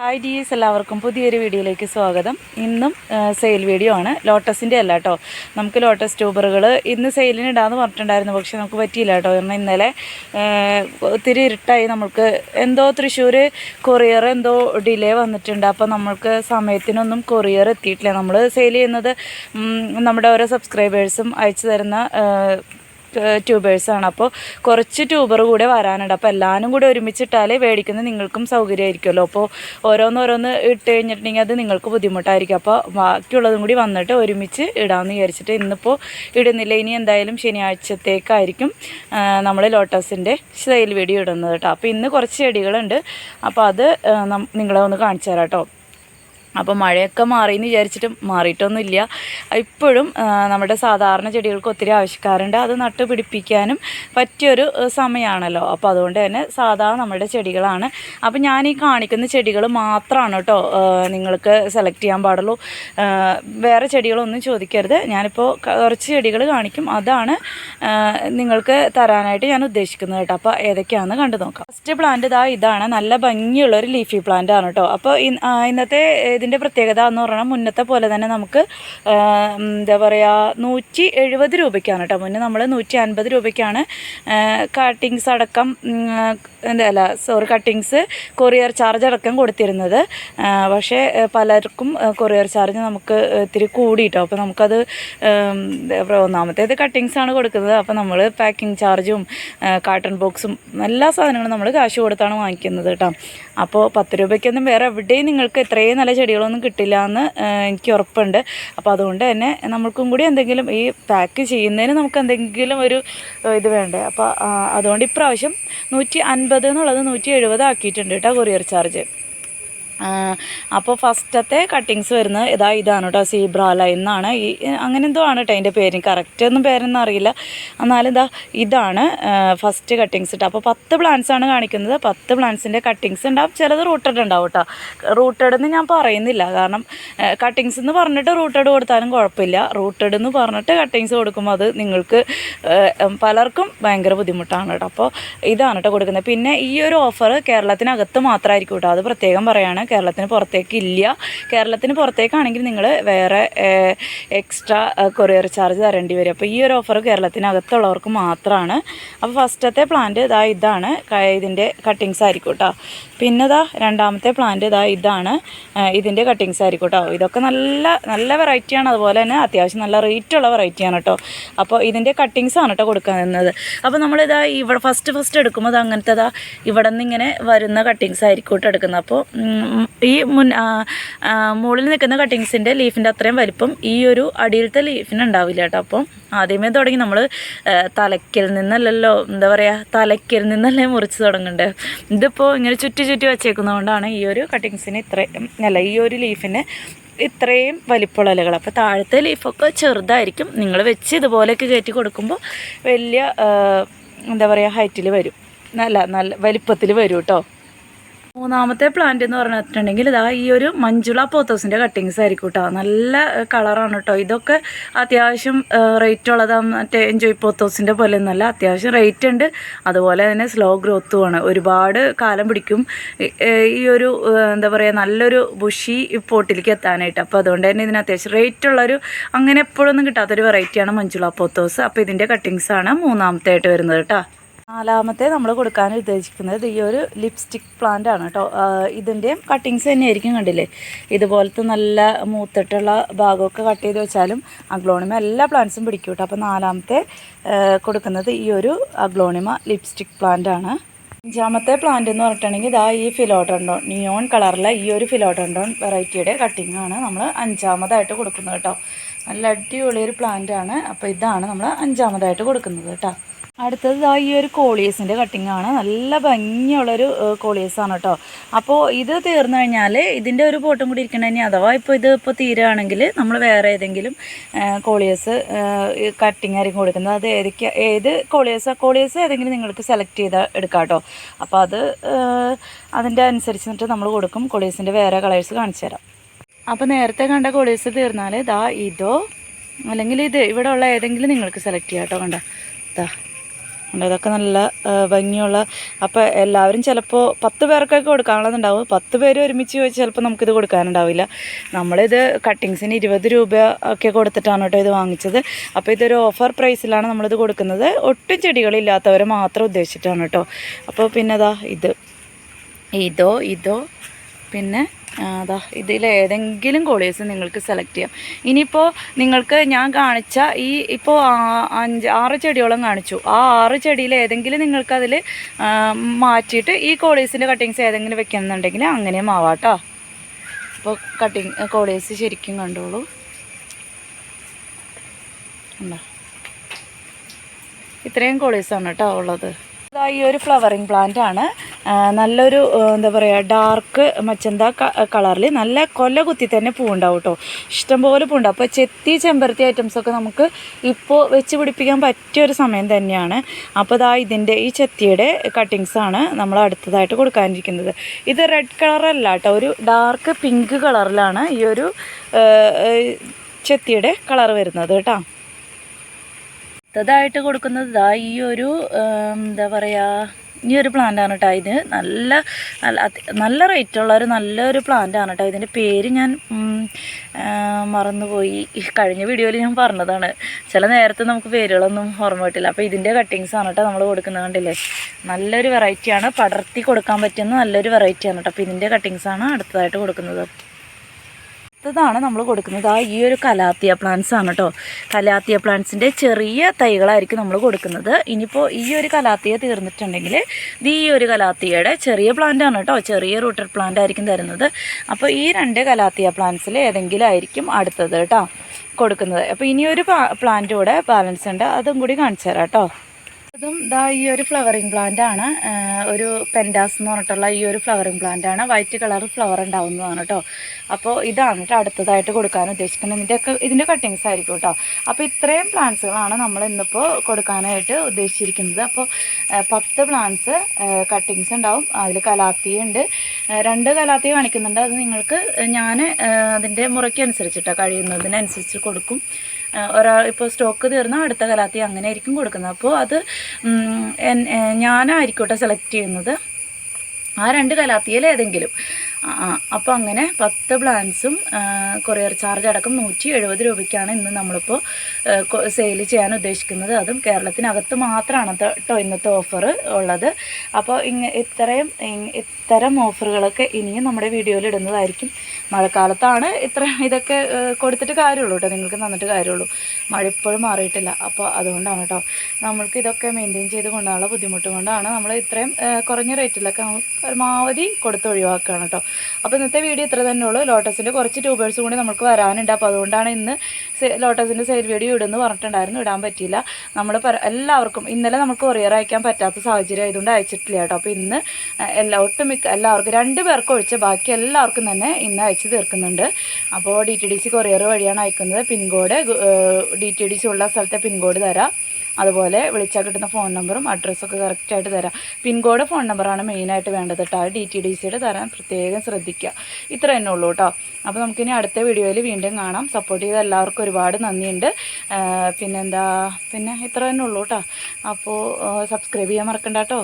Hi dears എല്ലാവർക്കും പുതിയൊരു വീഡിയോയിലേക്ക് സ്വാഗതം. ഇന്നും സെയിൽ വീഡിയോ ആണ്. ലോട്ടസിന്റെ അല്ല കേട്ടോ നമുക്ക് ലോട്ടസ് ട്യൂബറുകൾ ഇന്ന് സെയിലിന് ഇടാമെന്ന് പറഞ്ഞിട്ടുണ്ടായിരുന്നു. പക്ഷേ നമുക്ക് പറ്റിയില്ല കേട്ടോ കാരണം ഇന്നലെ ഒത്തിരി ഇരുട്ടായി നമുക്ക് എന്തോ തൃശ്ശൂർ കൊറിയർ എന്തോ ഡിലേ വന്നിട്ടുണ്ട്. അപ്പോൾ നമ്മൾക്ക് സമയത്തിനൊന്നും കൊറിയർ എത്തിയിട്ടില്ല. നമ്മൾ സെയിൽ ചെയ്യുന്നത് നമ്മുടെ ഓരോ സബ്സ്ക്രൈബേഴ്സും അയച്ചു തരുന്ന ട്യൂബേഴ്സാണ് അപ്പോൾ കുറച്ച് ട്യൂബർ കൂടെ വരാനുണ്ട്. അപ്പോൾ എല്ലാവരും കൂടെ ഒരുമിച്ചിട്ടാലേ മേടിക്കുന്നത് നിങ്ങൾക്കും സൗകര്യമായിരിക്കുമല്ലോ. അപ്പോൾ ഓരോന്നോരോന്ന് ഇട്ട് കഴിഞ്ഞിട്ടുണ്ടെങ്കിൽ അത് നിങ്ങൾക്ക് ബുദ്ധിമുട്ടായിരിക്കും. അപ്പോൾ ബാക്കിയുള്ളതും കൂടി വന്നിട്ട് ഒരുമിച്ച് ഇടാമെന്ന് വിചാരിച്ചിട്ട് ഇന്നിപ്പോൾ ഇടുന്നില്ല. ഇനി എന്തായാലും ശനിയാഴ്ചത്തേക്കായിരിക്കും നമ്മൾ ലോട്ടസിന്റെ സെയിൽ വീഡിയോ ഇടുന്നത് കേട്ടോ. അപ്പോൾ ഇന്ന് കുറച്ച് ചെടികളുണ്ട്. അപ്പോൾ അത് നിങ്ങളെ ഒന്ന് കാണിച്ചു തരാം കേട്ടോ. അപ്പോൾ മഴയൊക്കെ മാറിയെന്ന് വിചാരിച്ചിട്ട് മാറിയിട്ടൊന്നുമില്ല. ഇപ്പോഴും നമ്മുടെ സാധാരണ ചെടികൾക്ക് ഒത്തിരി ആവശ്യക്കാരുണ്ട് അത് നട്ട് പിടിപ്പിക്കാനും പറ്റിയൊരു സമയമാണല്ലോ. അപ്പോൾ അതുകൊണ്ട് തന്നെ സാധാ നമ്മുടെ ചെടികളാണ്. അപ്പോൾ ഞാൻ ഈ കാണിക്കുന്ന ചെടികൾ മാത്രമാണ് കേട്ടോ നിങ്ങൾക്ക് സെലക്ട് ചെയ്യാൻ പാടുള്ളൂ. വേറെ ചെടികളൊന്നും ചോദിക്കരുത്. ഞാനിപ്പോൾ കുറച്ച് ചെടികൾ കാണിക്കും. അതാണ് നിങ്ങൾക്ക് തരാനായിട്ട് ഞാൻ ഉദ്ദേശിക്കുന്നത് കേട്ടോ. അപ്പോൾ ഏതൊക്കെയാണെന്ന് കണ്ടു നോക്കാം. ഫസ്റ്റ് പ്ലാന്റ് ഇതാ ഇതാണ്. നല്ല ഭംഗിയുള്ളൊരു ലീഫി പ്ലാന്റ് ആണ് കേട്ടോ. അപ്പോൾ ഇന്നത്തെ ഇതിന്റെ പ്രത്യേകത എന്ന് പറഞ്ഞാൽ മുന്നത്തെ പോലെ തന്നെ നമുക്ക് എന്താ പറയുക നൂറ്റി എഴുപത് രൂപയ്ക്കാണ് കേട്ടോ. മുന്നേ നമ്മൾ നൂറ്റി അൻപത് രൂപയ്ക്കാണ് കട്ടിങ്സ് അടക്കം എന്താ അല്ല സോറി കട്ടിങ്സ് കൊറിയർ ചാർജ് അടക്കം കൊടുത്തിരുന്നത്. പക്ഷേ പലർക്കും കൊറിയർ ചാർജ് നമുക്ക് ഇത്തിരി കൂടിയിട്ടോ അപ്പോൾ നമുക്കത് ഒന്നാമത്തേത് കട്ടിങ്സ് ആണ് കൊടുക്കുന്നത്. അപ്പോൾ നമ്മൾ പാക്കിംഗ് ചാർജും കാട്ടൺ ബോക്സും എല്ലാ സാധനങ്ങളും നമ്മൾ കാശ് കൊടുത്താണ് വാങ്ങിക്കുന്നത് കേട്ടോ. അപ്പോൾ പത്ത് രൂപയ്ക്കൊന്നും വേറെ എവിടെയും നിങ്ങൾക്ക് ഇത്രയും നല്ല ചെടികളൊന്നും കിട്ടില്ല എന്ന് എനിക്ക് ഉറപ്പുണ്ട്. അപ്പോൾ അതുകൊണ്ട് തന്നെ നമ്മൾക്കും കൂടി എന്തെങ്കിലും ഈ പാക്ക് ചെയ്യുന്നതിന് നമുക്ക് എന്തെങ്കിലും ഒരു ഇത് വേണ്ടേ? അപ്പോൾ അതുകൊണ്ട് ഇപ്രാവശ്യം നൂറ്റി അൻപത് എന്നുള്ളത് നൂറ്റി എഴുപത് ആക്കിയിട്ടുണ്ട് കേട്ടോ കൊറിയർ ചാർജ് അപ്പോൾ ഫസ്റ്റത്തെ കട്ടിങ്സ് വരുന്നത് ഇതാ ഇതാണ് കേട്ടോ സീബ്ര ലൈൻ എന്നാണ് ഈ അങ്ങനെ എന്തോ ആണ് കേട്ടോ അതിന്റെ പേര്. കറക്റ്റ് ഒന്നും പേരൊന്നും അറിയില്ല. എന്നാലും ഇതാ ഇതാണ് ഫസ്റ്റ് കട്ടിങ്സ് കേട്ടോ അപ്പോൾ പത്ത് പ്ലാന്റ്സ് ആണ് കാണിക്കുന്നത്. പത്ത് പ്ലാന്റ്സിന്റെ കട്ടിങ്സ് ഉണ്ടാവും. ചിലത് റൂട്ടഡ് ഉണ്ടാവും കേട്ടോ റൂട്ടഡ് എന്ന് ഞാൻ പറയുന്നില്ല. കാരണം കട്ടിങ്സ് എന്ന് പറഞ്ഞിട്ട് റൂട്ടഡ് കൊടുത്താലും കുഴപ്പമില്ല. റൂട്ടഡ് എന്ന് പറഞ്ഞിട്ട് കട്ടിങ്സ് കൊടുക്കുമ്പോൾ അത് നിങ്ങൾക്ക് പലർക്കും ഭയങ്കര ബുദ്ധിമുട്ടാണ് കേട്ടോ അപ്പോൾ ഇതാണ് കേട്ടോ കൊടുക്കുന്നത്. പിന്നെ ഈ ഒരു ഓഫർ കേരളത്തിനകത്ത് മാത്രമായിരിക്കും കേട്ടോ അത് പ്രത്യേകം പറയാണ്. കേരളത്തിന് പുറത്തേക്ക് ഇല്ല കേരളത്തിന് പുറത്തേക്കാണെങ്കിൽ നിങ്ങൾ വേറെ എക്സ്ട്രാ കൊറിയർ ചാർജ് തരേണ്ടി വരും. അപ്പോൾ ഈ ഒരു ഓഫർ കേരളത്തിനകത്തുള്ളവർക്ക് മാത്രമാണ് അപ്പോൾ ഫസ്റ്റത്തെ പ്ലാന്റ് ഇതാ ഇതാണ്. ഇതിന്റെ കട്ടിങ്സ് ആയിരിക്കും കേട്ടോ പിന്നെ ഇതാ രണ്ടാമത്തെ പ്ലാന്റ് ഇതാ ഇതാണ്. ഇതിന്റെ കട്ടിങ്സ് ആയിരിക്കും കേട്ടോ ഇതൊക്കെ നല്ല നല്ല വെറൈറ്റിയാണ് അതുപോലെ തന്നെ അത്യാവശ്യം നല്ല റേറ്റുള്ള വെറൈറ്റിയാണ് കേട്ടോ അപ്പോൾ ഇതിന്റെ കട്ടിങ്സ് ആണ് കേട്ടോ കൊടുക്കുന്നത് അപ്പോൾ നമ്മളിതാ ഇവിടെ ഫസ്റ്റ് ഫസ്റ്റ് എടുക്കുമ്പോൾ അങ്ങനത്തെ ഇതാ ഇവിടെ നിന്ന് ഇങ്ങനെ വരുന്ന കട്ടിങ്സ് ആയിരിക്കും കേട്ടോ എടുക്കുന്നത്. അപ്പോൾ ഈ മുൻ മുകളിൽ നിൽക്കുന്ന കട്ടിങ്സിന്റെ ലീഫിന്റെ അത്രയും വലിപ്പം ഈ ഒരു അടിയിലത്തെ ലീഫിന് ഉണ്ടാവില്ല കേട്ടോ. അപ്പം ആദ്യമേ തുടങ്ങി നമ്മൾ തലയ്ക്കൽ നിന്നല്ലല്ലോ എന്താ പറയുക തലയ്ക്കൽ നിന്നല്ലേ മുറിച്ച് തുടങ്ങണ്ടേ. ഇതിപ്പോൾ ഇങ്ങനെ ചുറ്റി ചുറ്റി വച്ചേക്കുന്നതുകൊണ്ടാണ് ഈ ഒരു കട്ടിങ്സിന് ഇത്രയും അല്ല ഈ ഒരു ലീഫിന് ഇത്രയും വലിപ്പമുള്ള അപ്പോൾ താഴത്തെ ലീഫൊക്കെ ചെറുതായിരിക്കും. നിങ്ങൾ വെച്ച് ഇതുപോലെയൊക്കെ കയറ്റി കൊടുക്കുമ്പോൾ വലിയ എന്താ പറയുക ഹൈറ്റിൽ വരും. നല്ല നല്ല വലിപ്പത്തിൽ വരും കേട്ടോ മൂന്നാമത്തെ പ്ലാന്റ് എന്ന് പറഞ്ഞിട്ടുണ്ടെങ്കിൽ ഇതാ ഈ ഒരു മഞ്ജുള പോത്തോസിന്റെ കട്ടിങ്സ് ആയിരിക്കും കേട്ടോ നല്ല കളറാണ് കേട്ടോ ഇതൊക്കെ അത്യാവശ്യം റേറ്റ് ഉള്ളതാണ് മറ്റേ എൻജോയ് പോത്തോസിന്റെ പോലെ ഒന്നല്ല അത്യാവശ്യം റേറ്റ് ഉണ്ട്. അതുപോലെ തന്നെ സ്ലോ ഗ്രോത്തുമാണ് ഒരുപാട് കാലം പിടിക്കും. ഈ- ഒരു എന്താ പറയുക നല്ലൊരു ബുഷി പോട്ടിലേക്ക് എത്താനായിട്ട്. അപ്പോൾ അതുകൊണ്ട് തന്നെ ഇതിന് അത്യാവശ്യം റേറ്റ് ഉള്ളൊരു അങ്ങനെ എപ്പോഴൊന്നും കിട്ടാത്തൊരു വെറൈറ്റിയാണ് മഞ്ജുള പോത്തോസ് അപ്പോൾ ഇതിന്റെ കട്ടിങ്സ് ആണ് മൂന്നാമത്തെ ആയിട്ട് വരുന്നത് കേട്ടോ നാലാമത്തെ നമ്മൾ കൊടുക്കാൻ ഉദ്ദേശിക്കുന്നത് ഈ ഒരു ലിപ്സ്റ്റിക് പ്ലാന്റ് ആണ് കേട്ടോ. ഇതിന്റെയും കട്ടിങ്സ് തന്നെയായിരിക്കും കണ്ടില്ലേ? ഇതുപോലത്തെ നല്ല മൂത്തിട്ടുള്ള ഭാഗമൊക്കെ കട്ട് ചെയ്ത് വെച്ചാലും അഗ്ലോണിമ എല്ലാ പ്ലാന്റ്സും പിടിക്കും കേട്ടോ. അപ്പോൾ നാലാമത്തെ കൊടുക്കുന്നത് ഈ ഒരു അഗ്ലോണിമ ലിപ്സ്റ്റിക് പ്ലാന്റ് ആണ്. അഞ്ചാമത്തെ പ്ലാന്റ് എന്ന് പറഞ്ഞിട്ടുണ്ടെങ്കിൽ ഇതാ ഈ ഫിലോഡോണ്ടോൺ നിയോൺ കളറിലെ ഈ ഒരു ഫിലോഡോണ്ടോൺ വെറൈറ്റിയുടെ കട്ടിങ്ങാണ് നമ്മൾ അഞ്ചാമതായിട്ട് കൊടുക്കുന്നത് കേട്ടോ. നല്ല അടിപൊളി ഒരു പ്ലാന്റ് ആണ്. അപ്പോൾ ഇതാണ് നമ്മൾ അഞ്ചാമതായിട്ട് കൊടുക്കുന്നത് കേട്ടോ. അടുത്തത് ദാ ഈ ഒരു കോളിയസിന്റെ കട്ടിംഗ് ആണ്. നല്ല ഭംഗിയുള്ളൊരു കോളിയസാണ് കേട്ടോ. അപ്പോൾ ഇത് തീർന്നു കഴിഞ്ഞാൽ ഇതിന്റെ ഒരു പോട്ടും കൂടി ഇരിക്കണമെങ്കിൽ അഥവാ ഇപ്പോൾ ഇത് ഇപ്പോൾ തീരുകയാണെങ്കിൽ നമ്മൾ വേറെ ഏതെങ്കിലും കോളിയസ് കട്ടിംഗ് ആയിരിക്കും കൊടുക്കുന്നത്. അത് ഏതൊക്കെ ഏത് കോളിയസ് കോളിയസ് ഏതെങ്കിലും നിങ്ങൾക്ക് സെലക്ട് ചെയ്ത് എടുക്കാം കേട്ടോ. അപ്പോൾ അത് അതിന്റെ അനുസരിച്ചിട്ട് നമ്മൾ കൊടുക്കും. കോളിയസിന്റെ വേറെ കളേഴ്സ് കാണിച്ചു തരാം. അപ്പോൾ നേരത്തെ കണ്ട കൊളീസ് തീർന്നാൽ ദാ ഇതോ അല്ലെങ്കിൽ ഇത് ഇവിടെ ഉള്ള ഏതെങ്കിലും നിങ്ങൾക്ക് സെലക്ട് ചെയ്യാം കേട്ടോ കണ്ട? ഇതാ ഉണ്ട്. ഇതൊക്കെ നല്ല ഭംഗിയുള്ള അപ്പോൾ എല്ലാവരും ചിലപ്പോൾ പത്ത് പേർക്കൊക്കെ കൊടുക്കാനുള്ളതുണ്ടാവും. പത്ത് പേര് ഒരുമിച്ച് ചോദിച്ചാൽ ചിലപ്പോൾ നമുക്കിത് കൊടുക്കാനുണ്ടാവില്ല. നമ്മളിത് കട്ടിങ്സിന് ഇരുപത് രൂപ ഒക്കെ കൊടുത്തിട്ടാണ് കേട്ടോ ഇത് വാങ്ങിച്ചത്. അപ്പോൾ ഇതൊരു ഓഫർ പ്രൈസിലാണ് നമ്മളിത് കൊടുക്കുന്നത്. ഒട്ടും ചെടികളില്ലാത്തവരെ മാത്രം ഉദ്ദേശിച്ചിട്ടാണ് കേട്ടോ അപ്പോൾ പിന്നെ അതാ ഇത്. ഇതോ ഇതോ പിന്നെ അതാ ഇതിൽ ഏതെങ്കിലും കോളേഴ്സ് നിങ്ങൾക്ക് സെലക്ട് ചെയ്യാം. ഇനിയിപ്പോൾ നിങ്ങൾക്ക് ഞാൻ കാണിച്ച ഈ ഇപ്പോൾ അഞ്ച് ആറ് ചെടിയോളം കാണിച്ചു. ആ ആറ് ചെടിയിൽ ഏതെങ്കിലും നിങ്ങൾക്കതിൽ മാറ്റിയിട്ട് ഈ കോളേഴ്സിന്റെ കട്ടിങ്സ് ഏതെങ്കിലും വെക്കണമെന്നുണ്ടെങ്കിൽ അങ്ങനെയും ആവാട്ടോ അപ്പോൾ കട്ടിങ് കോളേഴ്സ് ശരിക്കും കണ്ടോളൂ. ഉണ്ടോ ഇത്രയും കോളേഴ്സാണ് കേട്ടോ ഉള്ളത്. ഈ ഒരു ഫ്ലവറിങ് പ്ലാന്റ് ആണ്. നല്ലൊരു എന്താ പറയുക ഡാർക്ക് മച്ചന്ത കളറിൽ നല്ല കൊല കുത്തി തന്നെ പൂവുണ്ടാവും കേട്ടോ ഇഷ്ടംപോലെ പൂവുണ്ടാവും അപ്പോൾ ചെത്തി ചെമ്പരത്തി ഐറ്റംസൊക്കെ നമുക്ക് ഇപ്പോൾ വെച്ച് പിടിപ്പിക്കാൻ പറ്റിയ ഒരു സമയം തന്നെയാണ്. അപ്പോൾ ഇതാ ഇതിന്റെ ഈ ചെത്തിയുടെ കട്ടിങ്സാണ് നമ്മൾ അടുത്തതായിട്ട് കൊടുക്കാനിരിക്കുന്നത്. ഇത് റെഡ് കളറല്ല കേട്ടോ ഒരു ഡാർക്ക് പിങ്ക് കളറിലാണ് ഈ ഒരു ചെത്തിയുടെ കളർ വരുന്നത് കേട്ടോ അടുത്തതായിട്ട് കൊടുക്കുന്നത് ഈ ഒരു എന്താ പറയുക ഈ ഒരു പ്ലാന്റാണ് കേട്ടോ ഇത്. നല്ല നല്ല റേറ്റുള്ള ഒരു നല്ലൊരു പ്ലാന്റാണ് കേട്ടോ ഇതിന്റെ പേര് ഞാൻ മറന്നുപോയി. കഴിഞ്ഞ വീഡിയോയിൽ ഞാൻ പറഞ്ഞതാണ്. ചില നേരത്തെ നമുക്ക് പേരുകളൊന്നും ഓർമ്മ കിട്ടില്ല. അപ്പോൾ ഇതിന്റെ കട്ടിങ്സ് ആണ് കേട്ടോ നമ്മൾ കൊടുക്കുന്നത് കണ്ടില്ലേ? നല്ലൊരു വെറൈറ്റിയാണ് പടർത്തി കൊടുക്കാൻ പറ്റുന്ന നല്ലൊരു വെറൈറ്റിയാണ് കേട്ടോ അപ്പോൾ ഇതിന്റെ കട്ടിങ്സ് ആണ് അടുത്തതായിട്ട് കൊടുക്കുന്നത്. അടുത്തതാണ് നമ്മൾ കൊടുക്കുന്നത്. ആ ഈ ഒരു കലാത്തിയ പ്ലാന്റ്സ് ആണ് കേട്ടോ കലാത്തിയ പ്ലാന്റ്സിന്റെ ചെറിയ തൈകളായിരിക്കും നമ്മൾ കൊടുക്കുന്നത്. ഇനിയിപ്പോൾ ഈ ഒരു കലാത്തിയ തീർന്നിട്ടുണ്ടെങ്കിൽ ഈ ഒരു കലാത്തിയയുടെ ചെറിയ പ്ലാന്റ് ആണ് കേട്ടോ ചെറിയ റൂട്ടർ പ്ലാന്റ് ആയിരിക്കും തരുന്നത്. അപ്പോൾ ഈ രണ്ട് കലാത്തിയ പ്ലാന്റ്സിൽ ഏതെങ്കിലും ആയിരിക്കും അടുത്തത് കേട്ടോ കൊടുക്കുന്നത്. അപ്പോൾ ഇനിയൊരു പ്ലാന്റ് കൂടെ ബാലൻസ് ഉണ്ട്. അതും കൂടി കാണിച്ചു തരാം കേട്ടോ അതും ഇതാ ഈ ഒരു ഫ്ലവറിങ് പ്ലാന്റ് ആണ്. ഒരു പെൻഡാസ് എന്ന് പറഞ്ഞിട്ടുള്ള ഈ ഒരു ഫ്ലവറിങ് പ്ലാന്റ് ആണ്. വൈറ്റ് കളർ ഫ്ലവർ ഉണ്ടാവുന്നതാണ് കേട്ടോ അപ്പോൾ ഇതാണ് കേട്ടോ അടുത്തതായിട്ട് കൊടുക്കാൻ ഉദ്ദേശിക്കുന്നത്. ഇതിന്റെയൊക്കെ ഇതിന്റെ കട്ടിങ്സ് ആയിരിക്കും കേട്ടോ അപ്പോൾ ഇത്രയും പ്ലാന്റ്സുകളാണ് നമ്മൾ ഇന്നിപ്പോൾ കൊടുക്കാനായിട്ട് ഉദ്ദേശിച്ചിരിക്കുന്നത്. അപ്പോൾ പത്ത് പ്ലാന്റ്സ് കട്ടിങ്സ് ഉണ്ടാവും. അതിൽ കലാത്തിയുണ്ട് രണ്ട് കലാത്തി കാണിക്കുന്നുണ്ട്. അത് നിങ്ങൾക്ക് ഞാൻ അതിന്റെ മുറയ്ക്ക് അനുസരിച്ചിട്ടോ കഴിയുന്നതിനനുസരിച്ച് കൊടുക്കും. ഒരാൾ ഇപ്പോൾ സ്റ്റോക്ക് തീർന്നാൽ അടുത്ത കലാത്തി അങ്ങനെ ആയിരിക്കും കൊടുക്കുന്നത്. അപ്പോൾ അത് ഞാനായിരിക്കോട്ടെ സെലക്ട് ചെയ്യുന്നത്. ആ രണ്ട് കലാത്തിയിൽ ഏതെങ്കിലും അപ്പോൾ അങ്ങനെ പത്ത് പ്ലാൻസും കൊറിയർ ചാർജ് അടക്കം നൂറ്റി എഴുപത് രൂപയ്ക്കാണ് ഇന്ന് നമ്മളിപ്പോൾ സെയിൽ ചെയ്യാൻ ഉദ്ദേശിക്കുന്നത്. അതും കേരളത്തിനകത്ത് മാത്രമാണ് കേട്ടോ ഇന്നത്തെ ഓഫർ ഉള്ളത്. അപ്പോൾ ഇങ്ങ ഇത്രയും ഇത്തരം ഓഫറുകളൊക്കെ ഇനിയും നമ്മുടെ വീഡിയോയിൽ ഇടുന്നതായിരിക്കും. മഴക്കാലത്താണ് ഇത്ര ഇതൊക്കെ കൊടുത്തിട്ട് കാര്യമുള്ളൂ കേട്ടോ നിങ്ങൾക്ക് തന്നിട്ട് കാര്യമുള്ളൂ. മഴ ഇപ്പോഴും മാറിയിട്ടില്ല. അപ്പോൾ അതുകൊണ്ടാണ് കേട്ടോ നമ്മൾക്ക് ഇതൊക്കെ മെയിന്റെയിൻ ചെയ്ത് കൊണ്ടാണുള്ള ബുദ്ധിമുട്ട് കൊണ്ടാണ് നമ്മൾ ഇത്രയും കുറഞ്ഞ റേറ്റിലൊക്കെ നമ്മൾ പരമാവധി കൊടുത്ത് ഒഴിവാക്കുകയാണ് കേട്ടോ അപ്പോൾ ഇന്നത്തെ വീഡിയോ ഇത്ര തന്നെ ഉള്ളൂ. ലോട്ടസിന്റെ കുറച്ച് ട്യൂബേഴ്സ് കൂടി നമുക്ക് വരാനുണ്ട്. അപ്പോൾ അതുകൊണ്ടാണ് ഇന്ന് ലോട്ടസിന്റെ സെയിൽ വീഡിയോ ഇടുന്നു പറഞ്ഞിട്ടുണ്ടായിരുന്നു. ഇടാൻ പറ്റിയില്ല. നമ്മൾ എല്ലാവർക്കും ഇന്നലെ നമുക്ക് കൊറിയർ അയക്കാൻ പറ്റാത്ത സാഹചര്യം ആയതുകൊണ്ട് അയച്ചിട്ടില്ല കേട്ടോ. അപ്പോൾ ഇന്ന് എല്ലാ ഒട്ടുമിക്ക എല്ലാവർക്കും രണ്ട് പേർക്ക് ഒഴിച്ച് ബാക്കി എല്ലാവർക്കും തന്നെ ഇന്ന് അയച്ചു തീർക്കുന്നുണ്ട്. അപ്പോൾ D T D C courier വഴിയാണ് അയക്കുന്നത്. Pin code D T D C ഉള്ള സ്ഥലത്തെ പിൻകോഡ് തരാം. അതുപോലെ വിളിച്ചാൽ കിട്ടുന്ന ഫോൺ നമ്പറും അഡ്രസ്സൊക്കെ കറക്റ്റായിട്ട് തരാം. പിൻകോഡ് ഫോൺ നമ്പറാണ് മെയിനായിട്ട് വേണ്ടത് കേട്ടോ ഡി ടി ഡി സിയുടെ തരാൻ പ്രത്യേകം ശ്രദ്ധിക്കുക ഇത്ര തന്നെ ഉള്ളൂ കേട്ടോ അപ്പോൾ നമുക്കിനി അടുത്ത വീഡിയോയിൽ വീണ്ടും കാണാം. സപ്പോർട്ട് ചെയ്ത എല്ലാവർക്കും ഒരുപാട് നന്ദിയുണ്ട്. പിന്നെന്താ? പിന്നെ ഇത്ര തന്നെ ഉള്ളൂ കേട്ടോ അപ്പോൾ സബ്സ്ക്രൈബ് ചെയ്യാൻ മറക്കണ്ട കേട്ടോ